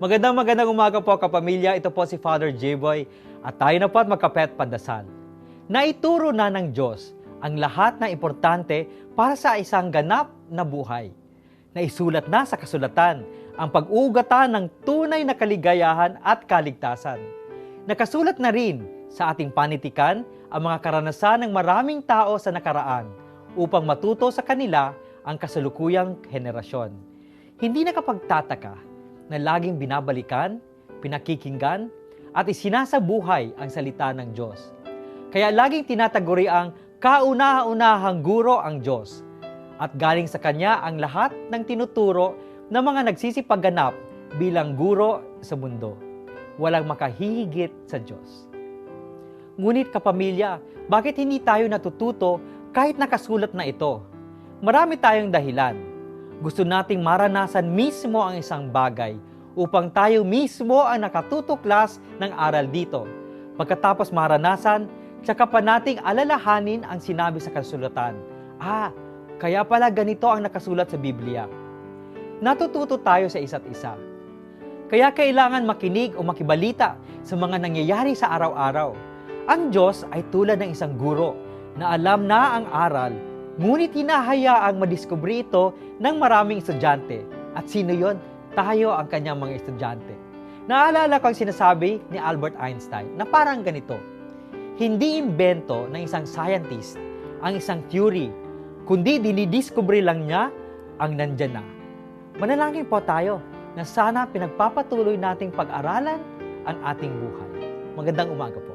Magandang magandang umaga po kapamilya. Ito po si Father J-Boy at tayo na po at magkapet pandasal. Naituro na ng Diyos ang lahat na importante para sa isang ganap na buhay. Naisulat na sa kasulatan ang pag-ugatan ng tunay na kaligayahan at kaligtasan. Nakasulat na rin sa ating panitikan ang mga karanasan ng maraming tao sa nakaraan upang matuto sa kanila ang kasalukuyang henerasyon. Hindi nakapagtataka na laging binabalikan, pinakikinggan, at isinasabuhay ang salita ng Diyos. Kaya laging tinataguri ang kauna-unahang guro ang Diyos at galing sa Kanya ang lahat ng tinuturo ng mga nagsisipagganap bilang guro sa mundo. Walang makahihigit sa Diyos. Ngunit kapamilya, bakit hindi tayo natututo kahit nakasulat na ito? Marami tayong dahilan. Gusto nating maranasan mismo ang isang bagay upang tayo mismo ang nakatutuklas ng aral dito. Pagkatapos maranasan, tsaka pa nating alalahanin ang sinabi sa kasulatan. Ah, kaya pala ganito ang nakasulat sa Biblia. Natututo tayo sa isa't isa. Kaya kailangan makinig o makibalita sa mga nangyayari sa araw-araw. Ang Diyos ay tulad ng isang guro na alam na ang aral, ngunit hinahayaang madiskubre ito ng maraming estudyante. At sino yon? Tayo ang kanyang mga estudyante. Naalala ko ang sinasabi ni Albert Einstein na parang ganito, hindi imbento ng isang scientist ang isang theory, kundi dinidiskubre lang niya ang nandyan na. Manalangin po tayo na sana pinagpapatuloy nating pag-aralan ang ating buhay. Magandang umaga po.